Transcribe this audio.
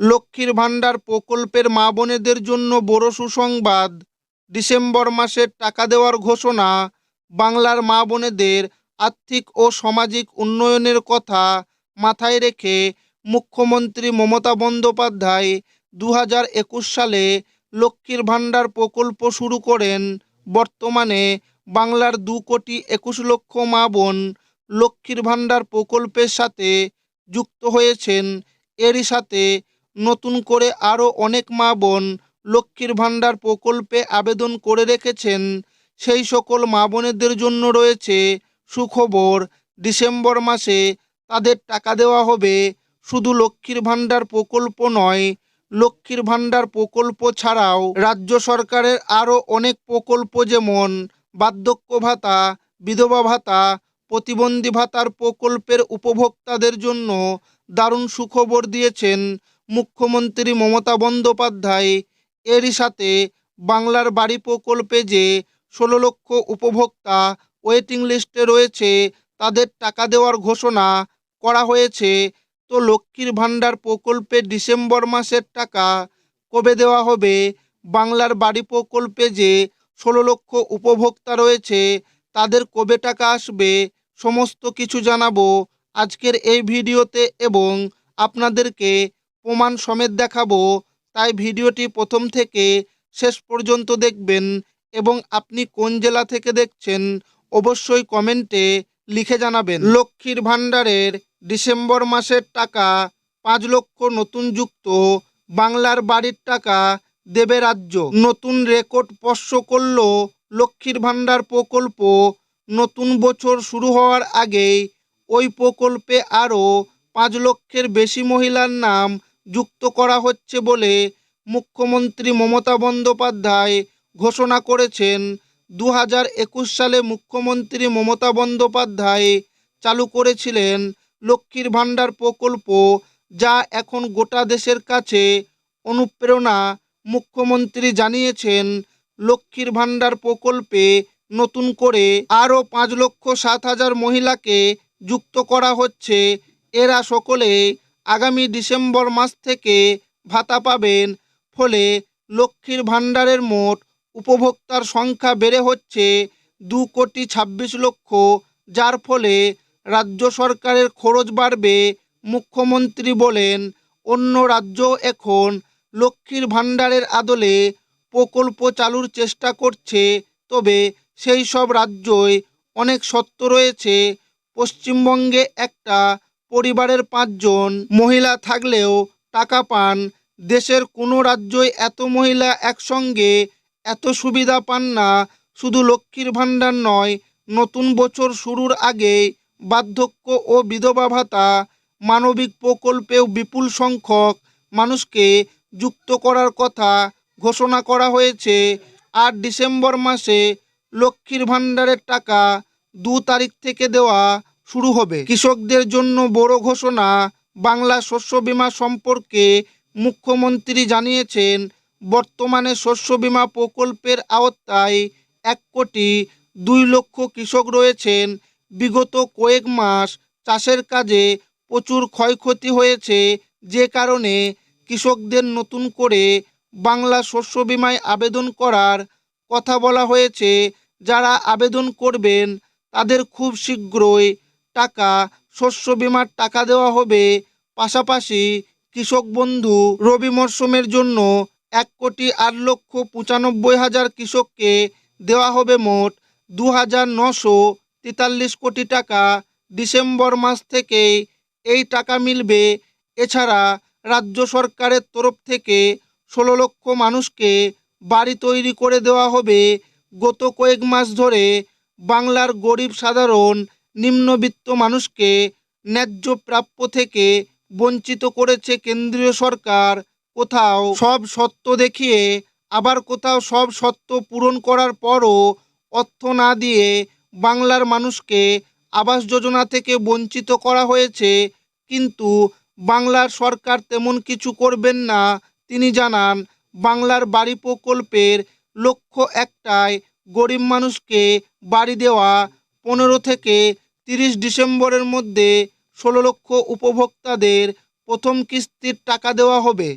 লক্ষ্মীর ভাণ্ডার প্রকল্পের মা বোনেদের জন্য বড় সুসংবাদ। ডিসেম্বর মাসের টাকা দেওয়ার ঘোষণা, বাংলার মা বোনেদের আর্থিক ও সামাজিক উন্নয়নের কথা মাথায় রেখে মুখ্যমন্ত্রী মমতা বন্দ্যোপাধ্যায় দু একুশ সালে লক্ষ্মীর ভাণ্ডার প্রকল্প শুরু করেন। বর্তমানে বাংলার দু কোটি একুশ লক্ষ মা বোন লক্ষ্মীর ভাণ্ডার প্রকল্পের সাথে যুক্ত হয়েছেন। এরই সাথে নতুন করে আরও অনেক মা বোন লক্ষ্মীর ভাণ্ডার প্রকল্পে আবেদন করে রেখেছেন। সেই সকল মা বোনেদের জন্য রয়েছে সুখবর। ডিসেম্বর মাসে তাদের টাকা দেওয়া হবে। শুধু লক্ষ্মীর ভাণ্ডার প্রকল্প নয়, লক্ষ্মীর ভাণ্ডার প্রকল্প ছাড়াও রাজ্য সরকারের আরও অনেক প্রকল্প যেমন বার্ধক্য ভাতা, বিধবা ভাতা, প্রতিবন্ধী ভাতার প্রকল্পের উপভোক্তাদের জন্য দারুণ সুখবর দিয়েছেন মুখ্যমন্ত্রী মমতা বন্দ্যোপাধ্যায় এরই সাথে বাংলার বাড়ি প্রকল্পে যে ষোলো লক্ষ উপভোক্তা ওয়েটিং লিস্টে রয়েছে, তাদের টাকা দেওয়ার ঘোষণা করা হয়েছে। তো লক্ষ্মীর ভাণ্ডার প্রকল্পে ডিসেম্বর মাসের টাকা কবে দেওয়া হবে? বাংলার বাড়ি প্রকল্পে যে ষোলো লক্ষ উপভোক্তা রয়েছে, তাদের কবে টাকা আসবে? সমস্ত কিছু জানাব আজকের এই ভিডিওতে এবং আপনাদেরকে প্রমাণ সমেত দেখাবো, তাই ভিডিওটি প্রথম থেকে শেষ পর্যন্ত দেখবেন এবং আপনি কোন জেলা থেকে দেখছেন অবশ্যই কমেন্টে লিখে জানাবেন। লক্ষ্মীর ভাণ্ডারের ডিসেম্বর মাসের টাকা পাঁচ লক্ষ নতুন যুক্ত, বাংলার বাড়ির টাকা দেবে রাজ্য। নতুন রেকর্ড স্পর্শ করল লক্ষ্মীর ভাণ্ডার প্রকল্প। নতুন বছর শুরু হওয়ার আগেই ওই প্রকল্পে আরও পাঁচ লক্ষের বেশি মহিলার নাম যুক্ত করা হচ্ছে বলে মুখ্যমন্ত্রী মমতা বন্দ্যোপাধ্যায় ঘোষণা করেছেন। দু হাজার একুশ সালে মুখ্যমন্ত্রী মমতা বন্দ্যোপাধ্যায় চালু করেছিলেন লক্ষ্মীর ভাণ্ডার প্রকল্প, যা এখন গোটা দেশের কাছে অনুপ্রেরণা। মুখ্যমন্ত্রী জানিয়েছেন, লক্ষ্মীর ভাণ্ডার প্রকল্পে নতুন করে আরও পাঁচ লক্ষ সাত হাজার মহিলাকে যুক্ত করা হচ্ছে। এরা সকলে আগামী ডিসেম্বর মাস থেকে ভাতা পাবেন। ফলে লক্ষ্মীর ভাণ্ডারের মোট উপভোক্তার সংখ্যা বেড়ে হচ্ছে দু কোটি ছাব্বিশ লক্ষ, যার ফলে রাজ্য সরকারের খরচ বাড়বে, মুখ্যমন্ত্রী বলেন। অন্য রাজ্য এখন লক্ষ্মীর ভাণ্ডারের আদলে প্রকল্প চালুর চেষ্টা করছে, তবে সেই সব রাজ্যই অনেক সত্য রয়েছে। পশ্চিমবঙ্গে একটা পরিবারের পাঁচজন মহিলা থাকলেও টাকা পান। দেশের কোনো রাজ্যই এত মহিলা একসঙ্গে এত সুবিধা পান না। শুধু লক্ষ্মীর ভাণ্ডার নয়, নতুন বছর শুরুর আগে বার্ধক্য ও বিধবা ভাতা, মানবিক প্রকল্পেও বিপুল সংখ্যক মানুষকে যুক্ত করার কথা ঘোষণা করা হয়েছে। আর ডিসেম্বর মাসে লক্ষ্মীর ভাণ্ডারের টাকা দু তারিখ থেকে দেওয়া শুরু হবে। কৃষকদের জন্য বড় ঘোষণা, বাংলা শস্য বিমা সম্পর্কে মুখ্যমন্ত্রী জানিয়েছেন, বর্তমানে শস্য বিমা প্রকল্পের আওতায় এক কোটি দুই লক্ষ কৃষক রয়েছেন। বিগত কয়েক মাস চাষের কাজে প্রচুর ক্ষয়ক্ষতি হয়েছে, যে কারণে কৃষকদের নতুন করে বাংলা শস্য বিমায় আবেদন করার কথা বলা হয়েছে। যারা আবেদন করবেন, তাদের খুব শীঘ্রই টাকা, শস্য বীমার টাকা দেওয়া হবে। পাশাপাশি কৃষক বন্ধু রবি মরশুমের জন্য এক কোটি আট লক্ষ পঁচানব্বই হাজার কৃষককে দেওয়া হবে মোট দু হাজার নশো তেতাল্লিশ কোটি টাকা। ডিসেম্বর মাস থেকেই এই টাকা মিলবে। এছাড়া রাজ্য সরকারের তরফ থেকে ষোলো লক্ষ মানুষকে বাড়ি তৈরি করে দেওয়া হবে। গত কয়েক মাস ধরে বাংলার গরিব সাধারণ নিম্নবিত্ত মানুষকে ন্যায্য প্রাপ্য থেকে বঞ্চিত করেছে কেন্দ্রীয় সরকার। কোথাও সব সত্য দেখিয়ে, আবার কোথাও সব সত্য পূরণ করার পরও অর্থ না দিয়ে বাংলার মানুষকে আবাস যোজনা থেকে বঞ্চিত করা হয়েছে। কিন্তু বাংলার সরকার তেমন কিছু করবেন না, তিনি জানান। বাংলার বাড়ি প্রকল্পের লক্ষ্য একটাই, গরিব মানুষকে বাড়ি দেওয়া। পনেরো থেকে তিরিশ ডিসেম্বরের মধ্যে ষোলো লক্ষ উপভোক্তাদের প্রথম কিস্তির টাকা দেওয়া হবে।